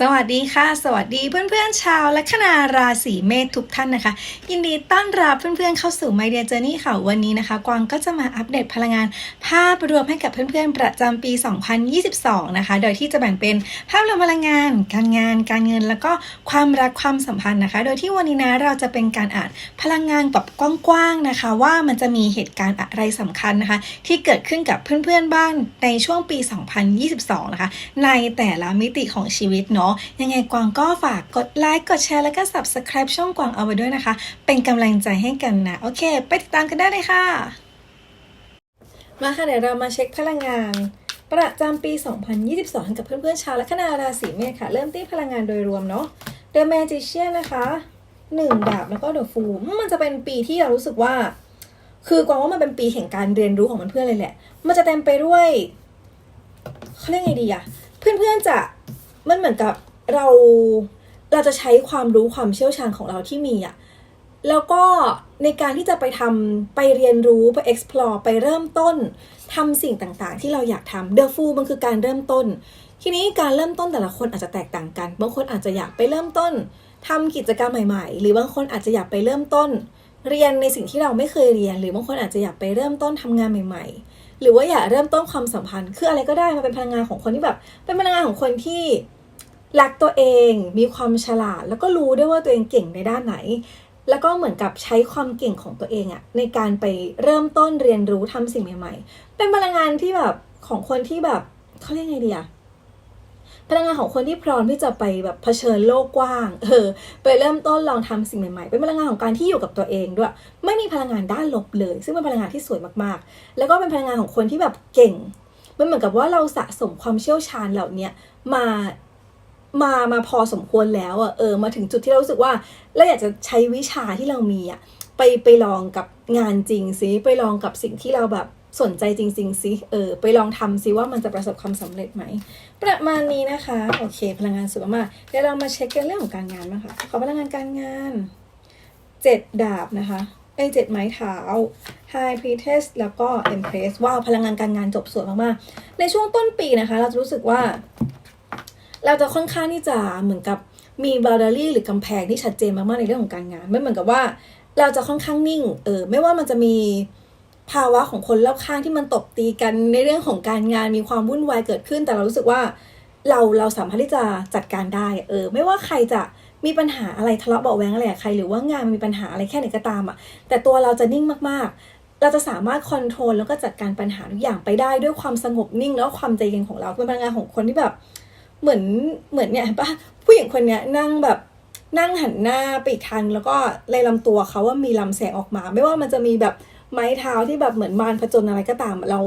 สวัสดีค่ะ สวัสดีเพื่อนๆ ชาวลัคนาราศีเมษทุกท่านนะคะ ยินดีต้อนรับเพื่อนๆเข้าสู่ My Dear Journey ค่ะ วันนี้นะคะ กวางก็จะมาอัปเดตพลังงานภาพรวมให้กับเพื่อนๆ ประจำปี 2022 นะคะ โดยที่จะแบ่งเป็นภาพรวมพลังงาน การงาน การเงิน แล้วก็ความรักความสัมพันธ์นะคะ โดยที่วันนี้นะเราจะเป็นการอ่านพลังงานแบบกว้างๆนะคะ ว่ามันจะมีเหตุการณ์อะไรสำคัญนะคะ ที่เกิดขึ้นกับเพื่อนๆ บ้านในช่วงปี 2022 นะคะ ในแต่ละมิติของชีวิตเนาะ ยังไงกวางก็ฝากกดไลค์ กดแชร์ แล้วก็ subscribe ช่องกวางเอาไว้ด้วยนะคะ เป็นกำลังใจให้กันนะ โอเค ไปติดตามกันได้เลยค่ะ มาค่ะเดี๋ยวเรามาเช็คพลังงาน ประจำปี 2022 กับเพื่อนๆชาวลัคนาราศีเมษค่ะ เริ่มที่พลังงานโดยรวมเนาะ The Magician นะคะหนึ่งดาบแล้วก็ The Fool มันจะเป็นปีที่เรารู้สึกว่า คือกวางว่ามันเป็นปีแห่งการเรียนรู้ของเพื่อนๆเลยแหละ มันจะเต็มไปด้วยเขาเรียกไงดีอะเพื่อนๆจะมันเหมือนกับเราเราจะใช้ความรู้ความเชี่ยวชาญของเราที่มีอะ แล้วก็ในการที่จะไปทำไปเรียนรู้ไป explore ไปเริ่มต้นทำสิ่งต่างๆ ที่เราอยากทำ The Fool มันคือการเริ่มต้น ทีนี้การเริ่มต้นแต่ละคนอาจจะแตกต่างกัน บางคนอาจจะอยากไปเริ่มต้นทำกิจกรรมใหม่ ๆ หรือบางคนอาจจะอยากไปเริ่มต้น เรียนในสิ่งที่เราไม่เคยเรียน หรือบางคนอาจจะอยากไปเริ่มต้นทำงานใหม่ ๆ หรือว่าอยากเริ่มต้นความสัมพันธ์ คืออะไรก็ได้มาเป็นพลังงานของคนที่แบบ เป็นพลังงานของคนที่รักตัวเอง มีความฉลาด แล้วก็รู้ด้วยว่าตัวเองเก่งในด้านไหน แล้วก็เหมือนกับใช้ความเก่งของตัวเองอะในการไปเริ่มต้นเรียนรู้ทำสิ่งใหม่ ๆ เป็นพลังงานที่แบบของคนที่แบบเขาเรียกไงดีอะพลังงานของคนที่พร้อมที่จะไปแบบเผชิญโลกกว้าง เออ ไปเริ่มต้นลองทำสิ่งใหม่ๆ เป็นพลังงานของการที่อยู่กับตัวเองด้วย ไม่มีพลังงานด้านลบเลย ซึ่งเป็นพลังงานที่สวยมากๆ แล้วก็เป็นพลังงานของคนที่แบบเก่ง มันเหมือนกับว่าเราสะสมความเชี่ยวชาญเหล่าเนี้ยมา มามาพอสมควรแล้วอะเออมาถึงจุดที่เรารู้สึกว่าเราอยากจะใช้วิชาที่เรามีอะไปไปลองกับงานจริงสิไปลองกับสิ่งที่เราแบบสนใจจริงๆสิเออ ไปลองทำสิว่ามันจะประสบความสำเร็จไหม ประมาณนี้นะคะ โอเค พลังงานสวยมากเดี๋ยวเรามาเช็คกันเรื่องของการงานบ้างค่ะ ขอพลังงานการงานเจ็ดดาบนะคะไอเจ็ดไม้เท้า High Priestess แล้วก็ Empress ว้าวพลังงานการงานจบสวยมากๆ ในช่วงต้นปีนะคะ เราจะรู้สึกว่า เราจะค่อนข้างที่จะเหมือนกับมีบาร์เดอรี่หรือกำแพงที่ชัดเจนมากๆในเรื่องของการงาน ไม่เหมือนกับว่าเราจะค่อนข้างนิ่ง เออ ไม่ว่ามันจะมีภาวะของคนรอบข้างที่มันตบตีกันในเรื่องของการงานมีความวุ่นวายเกิดขึ้น แต่เรารู้สึกว่าเราเราสามารถที่จะจัดการได้ เออ ไม่ว่าใครจะมีปัญหาอะไรทะเลาะเบาแวงอะไรกับใครหรือว่างานมีปัญหาอะไรแค่ไหนก็ตามอะ แต่ตัวเราจะนิ่งมากๆ เราจะสามารถคอนโทรลแล้วก็จัดการปัญหาทุกอย่างไปได้ด้วยความสงบนิ่งแล้วความใจเย็นของเราเป็นพลังงานของคนที่แบบ เหมือนเหมือนเนี่ยปะผู้หญิงคนเนี้ยนั่งแบบนั่งหันหน้าไปอีกทางแล้วก็ในลำตัวเขาว่ามีลำแสงออกมา ไม่ว่ามันจะมีแบบไม้เท้าที่แบบเหมือนมารผจญอะไรก็ตาม เรา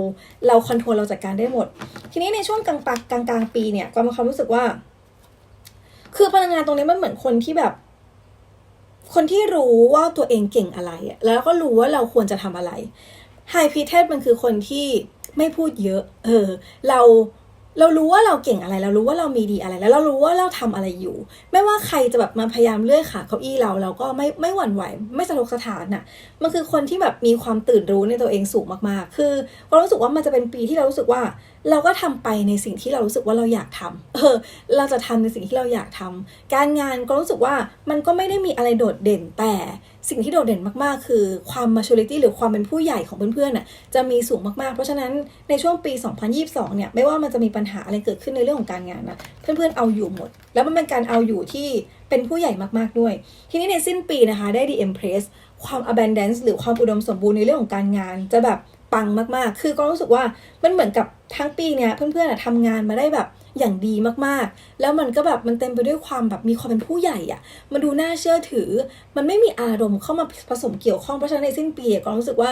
เราคอนโทรลเราจัดการได้หมด ทีนี้ในช่วงกลางปักกลางกลางปีเนี่ยก็มีความรู้สึกว่า คือพลังงานตรงนี้มันเหมือนคนที่แบบ คนที่รู้ว่าตัวเองเก่งอะไรอะแล้วก็รู้ว่าเราควรจะทำอะไรไฮพีเทสมันคือคนที่ไม่พูดเยอะ เออ เรา เรารู้ว่าเราเก่งอะไร เรารู้ว่าเรามีดีอะไร แล้วเรารู้ว่าเราทำอะไรอยู่ ไม่ว่าใครจะแบบมาพยายามเลื่อยขาเก้าอี้เราเราก็ไม่ไม่หวั่นไหว ไม่สะทกสะท้านน่ะ มันคือคนที่แบบมีความตื่นรู้ในตัวเองสูงมากๆ คือเรารู้สึกว่ามันจะเป็นปีที่เรารู้สึกว่า เราก็ทำไปในสิ่งที่เรารู้สึกว่าเราอยากทำเออ เราจะทำในสิ่งที่เราอยากทำการงานก็รู้สึกว่ามันก็ไม่ได้มีอะไรโดดเด่นแต่ สิ่งที่โดดเด่นมากๆ คือความ maturity หรือความเป็นผู้ใหญ่ของเพื่อนๆน่ะจะมีสูงมากๆ เพราะฉะนั้นในช่วงปี 2022 เนี่ยไม่ว่ามันจะมีปัญหาอะไรเกิดขึ้นในเรื่องของการงานนะเพื่อนๆเอาอยู่หมด แล้วมันเป็นการเอาอยู่ที่เป็นผู้ใหญ่มากๆด้วย ทีนี้ในสิ้นปีนะคะได้ The Empress ความ abundance หรือความอุดมสมบูรณ์ในเรื่องของการงาน จะแบบ ปังมากๆ คือก็รู้สึกว่ามันเหมือนกับทั้งปีเนี่ยเพื่อนๆทำงานมาได้แบบอย่างดีมากๆ แล้วมันก็แบบมันเต็มไปด้วยความแบบมีความเป็นผู้ใหญ่อะมันดูน่าเชื่อถือ มันไม่มีอารมณ์เข้ามาผสมเกี่ยวข้อง เพราะฉะนั้นในสิ้นปีก็รู้สึกว่า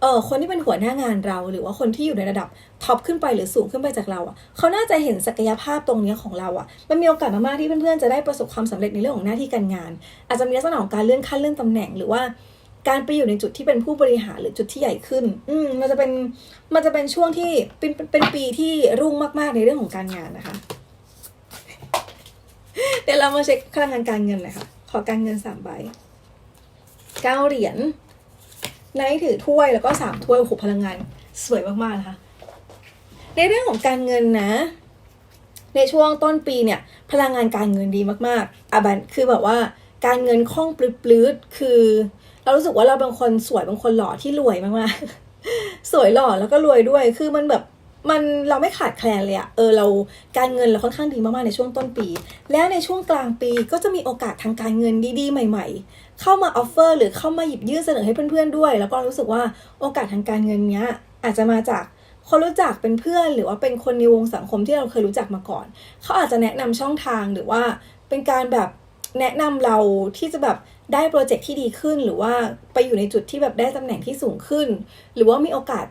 เออคนที่เป็นหัวหน้างานเรา หรือว่าคนที่อยู่ในระดับท็อปขึ้นไปหรือสูงขึ้นไปจากเราอะ เขาน่าจะเห็นศักยภาพตรงนี้ของเราอะ มันมีโอกาสมากๆที่เพื่อนๆจะได้ประสบความสำเร็จในเรื่องของหน้าที่การงาน อาจจะมีลักษณะของการเลื่อนขั้นเลื่อนตำแหน่งหรือว่า การไปอยู่ในจุดที่เป็นผู้บริหารหรือจุดที่ใหญ่ขึ้น อืมมันจะเป็นมันจะเป็นช่วงที่เป็นเป็นปีที่รุ่งมาก ๆ ในเรื่องของการงานนะคะ เดี๋ยวเรามาเช็คพลังงานการเงินเลยค่ะ ขอการเงินสามใบเก้าเหรียญไนท์ถือถ้วยแล้วก็สามถ้วยโอ้โหพลังงานสวยมากๆนะคะ ในเรื่องของการเงินนะ ในช่วงต้นปีเนี่ย พลังงานการเงินดีมากๆอะบันคือแบบว่าการเงินคล่องปลื้ดๆคือ เรารู้สึกว่าเราเป็นคนสวยเป็นคนหล่อที่รวยมากๆ สวยหล่อแล้วก็รวยด้วย คือมันแบบมันเราไม่ขาดแคลนเลยอะเออเราการเงินเราค่อนข้างดีมากๆในช่วงต้นปี แล้วในช่วงกลางปีก็จะมีโอกาสทางการเงินดีๆ ใหม่ ๆ เข้ามาออฟเฟอร์หรือเข้ามาหยิบยื่นเสนอให้เพื่อนๆด้วย แล้วก็รู้สึกว่าโอกาสทางการเงินเนี้ยอาจจะมาจากคนรู้จักเป็นเพื่อนหรือว่าเป็นคนในวงสังคมที่เราเคยรู้จักมาก่อน เขาอาจจะแนะนำช่องทางหรือว่าเป็นการแบบ แนะนำเราที่จะแบบได้โปรเจกต์ที่ดีขึ้น หรือว่าไปอยู่ในจุดที่แบบได้ตำแหน่งที่สูงขึ้น หรือว่ามีโอกาส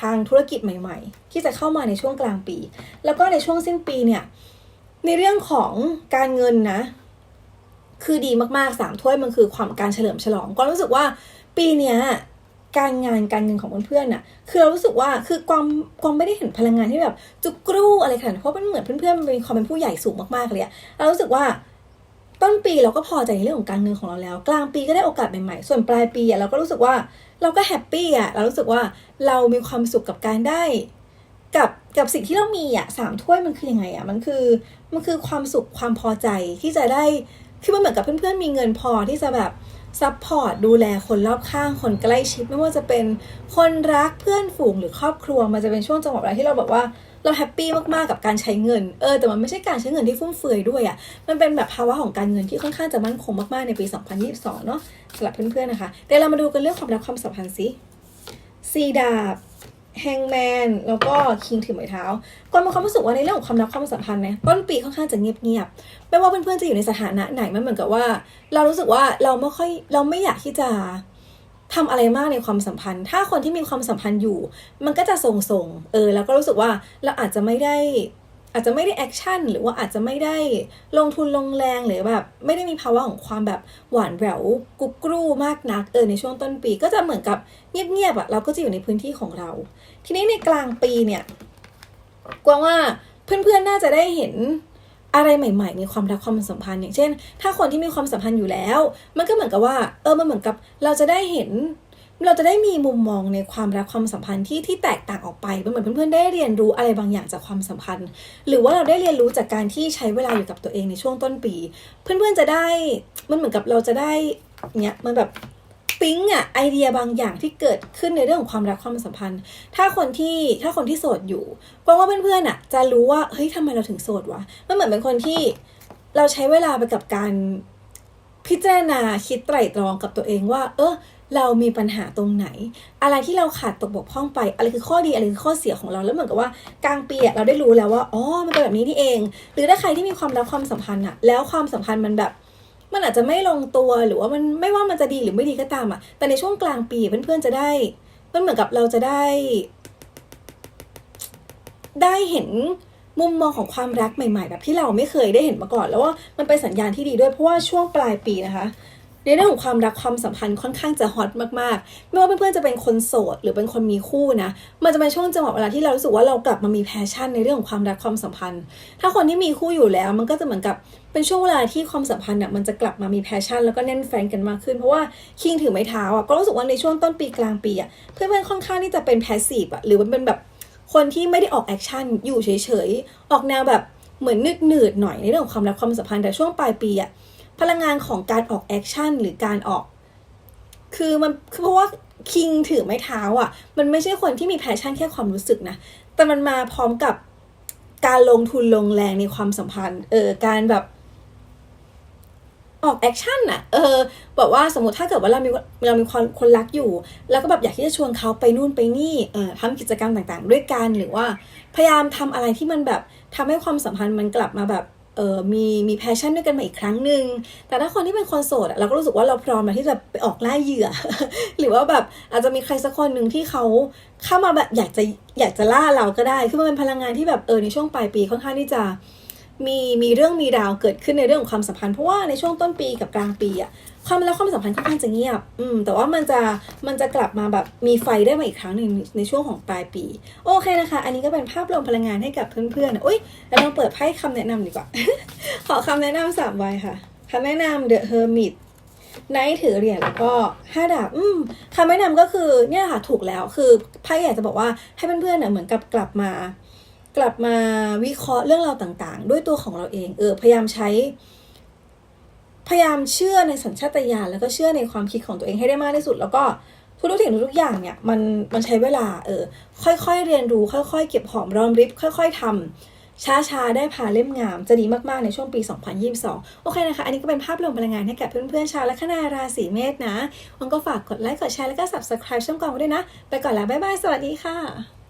ทางธุรกิจใหม่ ๆ ที่จะเข้ามาในช่วงกลางปี แล้วก็ในช่วงสิ้นปีเนี่ยในเรื่องของการเงินนะ คือดีมากๆสามถ้วยมันคือความการเฉลิมฉลองก็รู้สึกว่าปีเนี้ยการงานการเงินของเพื่อนๆน่ะ คือเรารู้สึกว่าคือความความไม่ได้เห็นพลังงานที่แบบจุกกรูอะไรขนาดเพราะมันเหมือนเพื่อนๆมันเป็นความเป็นผู้ใหญ่สูงมากๆเลยอะเรารู้สึกว่า ต้นปีเราก็พอใจในเรื่องของการเงินของเราแล้ว กลางปีก็ได้โอกาสใหม่ๆ ส่วนปลายปีอะเราก็รู้สึกว่าเราก็แฮปปี้อะเรารู้สึกว่าเรามีความสุขกับการได้ กับกับสิ่งที่เรามีอะสามถ้วยมันคือยังไงอะมันคือมันคือความสุขความพอใจที่จะได้คือมันเหมือนกับเพื่อนๆมีเงินพอที่จะแบบซัพพอร์ตดูแลคนรอบข้างคนใกล้ชิดไม่ว่าจะเป็นคนรักเพื่อนฝูงหรือครอบครัวมันจะเป็นช่วงจังหวะเวลาที่เราแบบว่า เราแฮปปี้มากๆกับการใช้เงิน เออ แต่มันไม่ใช่การใช้เงินที่ฟุ่มเฟือยด้วยอะมันเป็นแบบภาวะของการเงินที่ค่อนข้างจะมั่นคงมาก ๆ ในปี 2022 เนาะสำหรับเพื่อน ๆ นะคะแต่เรามาดูกันเรื่องความรักความสัมพันธ์สิซีดาบแฮงแมนแล้วก็คิงถือไม้เท้าก่อนมีความรู้สึกว่าในเรื่องของความรักความสัมพันธ์เนี่ยต้นปีค่อนข้างจะเงียบๆไม่ว่าเพื่อนๆจะอยู่ในสถานะไหนมันเหมือนกับว่า เรารู้สึกว่าเราไม่ค่อยเราไม่อยากที่จะ ทำอะไรมากในความสัมพันธ์ ถ้าคนที่มีความสัมพันธ์อยู่ มันก็จะทรงๆเออ แล้วก็รู้สึกว่าเราอาจจะไม่ได้อาจจะไม่ได้แอคชั่นหรือว่าอาจจะไม่ได้ลงทุนลงแรงหรือแบบไม่ได้มีภาวะของความแบบหวานแหววกุ๊กกรูมากนักเออในช่วงต้นปี ก็จะเหมือนกับเงียบๆอะเราก็จะอยู่ในพื้นที่ของเรา ทีนี้ในกลางปีเนี่ยกวางว่าเพื่อนๆน่าจะได้เห็น อะไรใหม่ๆ ในความรักความสัมพันธ์อย่างเช่น ถ้าคนที่มีความสัมพันธ์อยู่แล้ว มันก็เหมือนกับว่าเออมันเหมือนกับเราจะได้เห็น เราจะได้มีมุมมองในความรักความสัมพันธ์ที่ที่แตกต่างออกไปมันเหมือนเพื่อนๆได้เรียนรู้อะไรบางอย่างจากความสัมพันธ์ หรือว่าเราได้เรียนรู้จากการที่ใช้เวลาอยู่กับตัวเองในช่วงต้นปี เพื่อนๆจะได้มันเหมือนกับเราจะได้เนี่ยมันแบบ ปิ๊งอะไอเดียบางอย่างที่เกิดขึ้นในเรื่องของความรักความสัมพันธ์ ถ้าคนที่ถ้าคนที่โสดอยู่กวางว่าเพื่อนๆอะจะรู้ว่าเฮ้ยทำไมเราถึงโสดวะมันเหมือนเป็นคนที่เราใช้เวลาไปกับการพิจารณาคิดไตร่ตรองกับตัวเองว่า เออเรามีปัญหาตรงไหน อะไรที่เราขาดตกบกพร่องไป อะไรคือข้อดีอะไรคือข้อเสียของเราแล้วเหมือนกับว่ากลางปีเราได้รู้แล้วว่าอ๋อมันเป็นแบบนี้นี่เอง หรือถ้าใครที่มีความรักความสัมพันธ์อะแล้วความสัมพันธ์มันแบบ มันอาจจะไม่ลงตัวหรือว่ามันไม่ว่ามันจะดีหรือไม่ดีก็ตามอะแต่ในช่วงกลางปีเพื่อนๆจะได้ มันเหมือนกับเราจะได้ ได้เห็นมุมมองของความรักใหม่ ๆ แบบที่เราไม่เคยได้เห็นมาก่อน แล้วว่ามันเป็นสัญญาณที่ดีด้วยเพราะว่าช่วงปลายปีนะคะ ในเรื่องของความรักความสัมพันธ์ค่อนข้างจะฮอตมากๆ ไม่ว่าเพื่อนๆจะเป็นคนโสดหรือเป็นคนมีคู่นะ มันจะเป็นช่วงจังหวะเวลาที่เรารู้สึกว่าเรากลับมามีแพชชั่นในเรื่องของความรักความสัมพันธ์ ถ้าคนที่มีคู่อยู่แล้ว มันก็จะเหมือนกับเป็นช่วงเวลาที่ความสัมพันธ์อะมันจะกลับมามีแพชชั่น แล้วก็แน่นแฟนกันมากขึ้นเพราะว่าคิงถือไม้เท้าอะก็รู้สึกว่าในช่วงต้นปีกลางปีอะเพื่อนๆค่อนข้างที่จะเป็นแพสซีฟอะหรือมันเป็นแบบคนที่ไม่ได้ออกแอคชั่นอยู่เฉยๆออกแนวแบบเหมือนหนืดๆหน่อยในเรื่องของความรักความสัมพันธ์แต่ช่วงปลายปีอะ พลังงานของการออกแอคชั่นหรือการออก คือมันคือเพราะว่าคิงถือไม้เท้าอะ มันไม่ใช่คนที่มีแพชชั่นแค่ความรู้สึกนะ แต่มันมาพร้อมกับการลงทุนลงแรงในความสัมพันธ์ เออ การแบบออกแอคชั่นอะเออบอกว่าสมมติถ้าเกิดว่าเรามีเรามีคนคนรักอยู่ แล้วก็แบบอยากที่จะชวนเขาไปนู่นไปนี่เออทำกิจกรรมต่างๆ ด้วยกันหรือว่าพยายามทำอะไรที่มันแบบทำให้ความสัมพันธ์มันกลับมาแบบ เออมีมีแพชชั่นด้วยกันมาอีกครั้งหนึ่ง แต่ถ้าคนที่เป็นคนโสดเราก็รู้สึกว่าเราพร้อมแล้วที่จะไปออกล่าเหยื่อ หรือว่าแบบอาจจะมีใครสักคนหนึ่งที่เขาเข้ามาแบบอยากจะอยากจะล่าเราก็ได้ คือมันเป็นพลังงานที่แบบเออในช่วงปลายปีค่อนข้างที่จะมีมีเรื่องมีราวเกิดขึ้นในเรื่องของความสัมพันธ์เพราะว่าในช่วงต้นปีกับกลางปีอะ ความแล้วความสัมพันธ์ค่อนข้างจะเงียบ อืม แต่ว่ามันจะมันจะกลับมาแบบมีไฟได้มาอีกครั้งหนึ่งในช่วงของปลายปี โอเคนะคะ อันนี้ก็เป็นภาพรวมพลังงานให้กับเพื่อนๆอุ้ยแล้วเราเปิดไพ่คำแนะนำดีกว่า ขอคำแนะนำสามใบค่ะคำแนะนำ The Hermit ไนท์ถือเหรียญแล้วก็ห้าดาบ อืมคำแนะนำก็คือเนี่ยค่ะถูกแล้ว คือไพ่อยากจะบอกว่าให้เพื่อนๆเน่ยเหมือนกับกลับมา กลับมาวิเคราะห์เรื่องราวต่างๆ ด้วยตัวของเราเอง เออพยายามใช้ พยายามเชื่อในสัญชาตญาณแล้วก็เชื่อในความคิดของตัวเองให้ได้มากที่สุด แล้วก็ทุกๆสิ่งทุกๆอย่างเนี่ยมันมันใช้เวลาเออค่อยๆเรียนรู้ค่อยๆ เก็บหอมรอมริบค่อย ๆทำช้าๆ ได้พาเล่มงามจะดีมากๆ ในช่วงปี 2022 โอเคนะคะ อันนี้ก็เป็นภาพรวมพลังงานให้กับเพื่อนๆ ชาวลัคนาราศีเมษนะวันก็ฝากกดไลค์ กดแชร์ แล้วก็ subscribe ช่องกองไว้ด้วยนะ ไปก่อนแล้ว บ๊ายบาย สวัสดีค่ะ